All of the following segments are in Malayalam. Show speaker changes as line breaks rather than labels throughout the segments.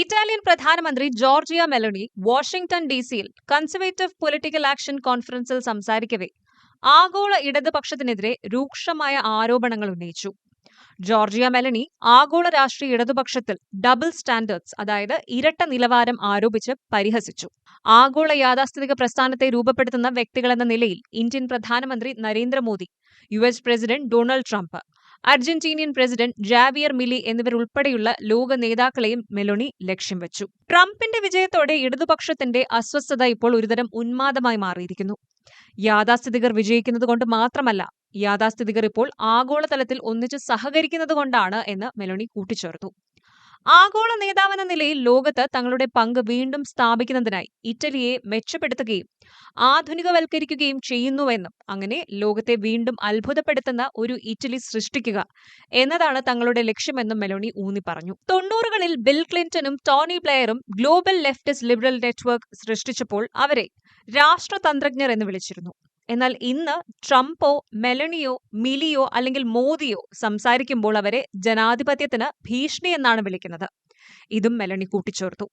ഇറ്റാലിയൻ പ്രധാനമന്ത്രി ജോർജിയ മെലോണി വാഷിംഗ്ടൺ ഡി സിയിൽ കൺസർവേറ്റീവ് പൊളിറ്റിക്കൽ ആക്ഷൻ കോൺഫറൻസിൽ സംസാരിക്കവേ ആഗോള ഇടതുപക്ഷത്തിനെതിരെ രൂക്ഷമായ ആരോപണങ്ങൾ ഉന്നയിച്ചു. ജോർജിയ മെലണി ആഗോള രാഷ്ട്രീയ ഇടതുപക്ഷത്തിൽ ഡബിൾ സ്റ്റാൻഡേർഡ്സ് അതായത് ഇരട്ട നിലവാരം ആരോപിച്ച് പരിഹസിച്ചു. ആഗോള യാഥാസ്ഥിതിക പ്രസ്ഥാനത്തെ രൂപപ്പെടുത്തുന്ന വ്യക്തികളെന്ന നിലയിൽ ഇന്ത്യൻ പ്രധാനമന്ത്രി Narendra Modi U S president Donald Trump Argentinian president Javier Milei എന്നിവരുൾപ്പെടെയുള്ള ലോക നേതാക്കളെയും മെലോണി ലക്ഷ്യം വെച്ചു. ട്രംപിന്റെ വിജയത്തോടെ ഇടതുപക്ഷത്തിന്റെ അസ്വസ്ഥത ഇപ്പോൾ ഒരുതരം ഉന്മാദമായി മാറിയിരിക്കുന്നു. യാഥാസ്ഥിതികർ വിജയിക്കുന്നത് കൊണ്ട് മാത്രമല്ല യാഥാസ്ഥിതികർ ഇപ്പോൾ ആഗോളതലത്തിൽ ഒന്നിച്ച് സഹകരിക്കുന്നത് കൊണ്ടാണ് എന്ന് മെലോണി കൂട്ടിച്ചേർത്തു. ആഗോള നേതാവെന്ന നിലയിൽ ലോകത്ത് തങ്ങളുടെ പങ്ക് വീണ്ടും സ്ഥാപിക്കുന്നതിനായി ഇറ്റലിയെ മെച്ചപ്പെടുത്തുകയും ആധുനികവൽക്കരിക്കുകയും ചെയ്യുന്നുവെന്നും അങ്ങനെ ലോകത്തെ വീണ്ടും അത്ഭുതപ്പെടുത്തുന്ന ഒരു ഇറ്റലി സൃഷ്ടിക്കുക എന്നതാണ് തങ്ങളുടെ ലക്ഷ്യമെന്നും മെലോണി ഊന്നി പറഞ്ഞു. തൊണ്ണൂറുകളിൽ ബിൽ ക്ലിന്റണും ടോണി ബ്ലെയറും ഗ്ലോബൽ ലെഫ്റ്റിസ്റ്റ് ലിബറൽ നെറ്റ്വർക്ക് സൃഷ്ടിച്ചപ്പോൾ അവരെ രാഷ്ട്രതന്ത്രജ്ഞർ എന്ന് വിളിച്ചിരുന്നു. എന്നാൽ ഇന്ന് ട്രംപോ മെലണിയോ മിലിയോ അല്ലെങ്കിൽ മോദിയോ സംസാരിക്കുമ്പോൾ അവരെ ജനാധിപത്യത്തിന് ഭീഷണി എന്നാണ് വിളിക്കുന്നത്. ഇതും മെലണി കൂട്ടിച്ചേർത്തു.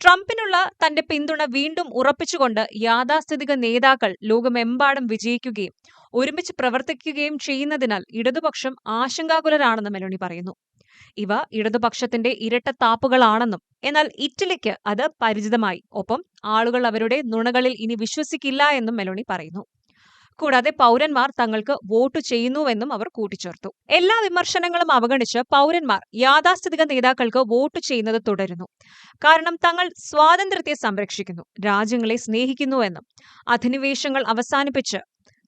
ട്രംപിനുള്ള തന്റെ പിന്തുണ വീണ്ടും ഉറപ്പിച്ചുകൊണ്ട് യാഥാസ്ഥിതിക നേതാക്കൾ ലോകമെമ്പാടും വിജയിക്കുകയും ഒരുമിച്ച് പ്രവർത്തിക്കുകയും ചെയ്യുന്നതിനാൽ ഇടതുപക്ഷം ആശങ്കാകുലരാണെന്ന് മെലണി പറയുന്നു. ഇവ ഇടതുപക്ഷത്തിന്റെ ഇരട്ട ഇരട്ടത്താപ്പുകളാണെന്നും എന്നാൽ ഇറ്റലിക്ക് അത് പരിചിതമായി. ഒപ്പം ആളുകൾ അവരുടെ നുണകളിൽ ഇനി വിശ്വസിക്കില്ല എന്നും മെലോണി പറയുന്നു. കൂടാതെ പൗരന്മാർ തങ്ങൾക്ക് വോട്ട് ചെയ്യുന്നുവെന്നും അവർ കൂട്ടിച്ചേർത്തു. എല്ലാ വിമർശനങ്ങളും അവഗണിച്ച് പൗരന്മാർ യാഥാസ്ഥിതിക നേതാക്കൾക്ക് വോട്ട് ചെയ്യുന്നത് തുടരുന്നു. കാരണം തങ്ങൾ സ്വാതന്ത്ര്യത്തെ സംരക്ഷിക്കുന്നു രാജ്യങ്ങളെ സ്നേഹിക്കുന്നുവെന്നും അധിനിവേശങ്ങൾ അവസാനിപ്പിച്ച്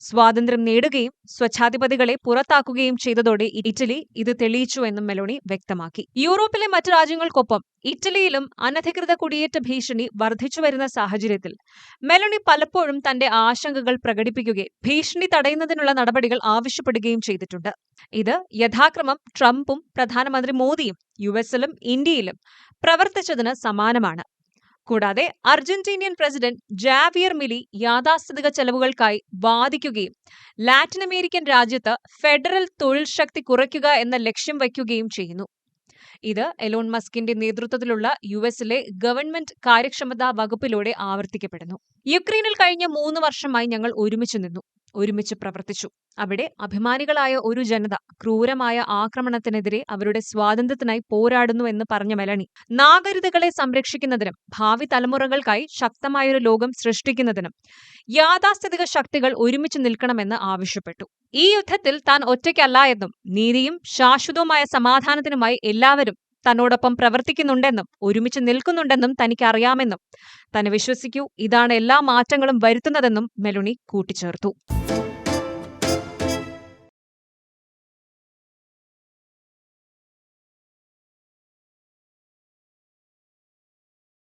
സ്വാതന്ത്ര്യം നേടുകയും സ്വച്ഛാധിപതികളെ പുറത്താക്കുകയും ചെയ്തതോടെ ഇറ്റലി ഇത് തെളിയിച്ചു എന്നും മെലോണി വ്യക്തമാക്കി. യൂറോപ്പിലെ മറ്റ് രാജ്യങ്ങൾക്കൊപ്പം ഇറ്റലിയിലും അനധികൃത കുടിയേറ്റ ഭീഷണി വർദ്ധിച്ചുവരുന്ന സാഹചര്യത്തിൽ മെലോണി പലപ്പോഴും തന്റെ ആശങ്കകൾ പ്രകടിപ്പിക്കുകയും ഭീഷണി തടയുന്നതിനുള്ള നടപടികൾ ആവശ്യപ്പെടുകയും ചെയ്തിട്ടുണ്ട്. ഇത് യഥാക്രമം ട്രംപും പ്രധാനമന്ത്രി മോദിയും യു എസിലും ഇന്ത്യയിലും പ്രവർത്തിച്ചതിന് സമാനമാണ്. കൂടാതെ അർജന്റീനിയൻ പ്രസിഡന്റ് ജാവിയർ മിലി യാഥാസ്ഥിതിക ചെലവുകൾക്കായി വാദിക്കുകയും ലാറ്റിൻ അമേരിക്കൻ രാജ്യത്ത് ഫെഡറൽ തൊഴിൽ ശക്തി കുറയ്ക്കുക എന്ന ലക്ഷ്യം വയ്ക്കുകയും ചെയ്യുന്നു. ഇത് എലോൺ മസ്കിന്റെ നേതൃത്വത്തിലുള്ള യു എസിലെ ഗവൺമെന്റ് കാര്യക്ഷമതാ വകുപ്പിലൂടെ ആവർത്തിക്കപ്പെടുന്നു. യുക്രൈനിൽ കഴിഞ്ഞ മൂന്ന് വർഷമായി ഞങ്ങൾ ഒരുമിച്ച് നിന്നു. ഒരുമിച്ച് പ്രവർത്തിച്ചു. അവിടെ അഭിമാനികളായ ഒരു ജനത ക്രൂരമായ ആക്രമണത്തിനെതിരെ അവരുടെ സ്വാതന്ത്ര്യത്തിനായി പോരാടുന്നു എന്ന് പറഞ്ഞ മെലണി നാഗരികതകളെ സംരക്ഷിക്കുന്നതിനും ഭാവി തലമുറകൾക്കായി ശക്തമായൊരു ലോകം സൃഷ്ടിക്കുന്നതിനും യാഥാസ്ഥിതിക ശക്തികൾ ഒരുമിച്ച് നിൽക്കണമെന്ന് ആവശ്യപ്പെട്ടു. ഈ യുദ്ധത്തിൽ താൻ ഒറ്റയ്ക്കല്ല എന്നും നീതിയും ശാശ്വതവുമായ സമാധാനത്തിനുമായി എല്ലാവരും തന്നോടൊപ്പം പ്രവർത്തിക്കുന്നുണ്ടെന്നും ഒരുമിച്ച് നിൽക്കുന്നുണ്ടെന്നും തനിക്കറിയാമെന്നും തന്നെ വിശ്വസിക്കൂ ഇതാണ് എല്ലാ മാറ്റങ്ങളും വരുത്തുന്നതെന്നും മെലുണി കൂട്ടിച്ചേർത്തു.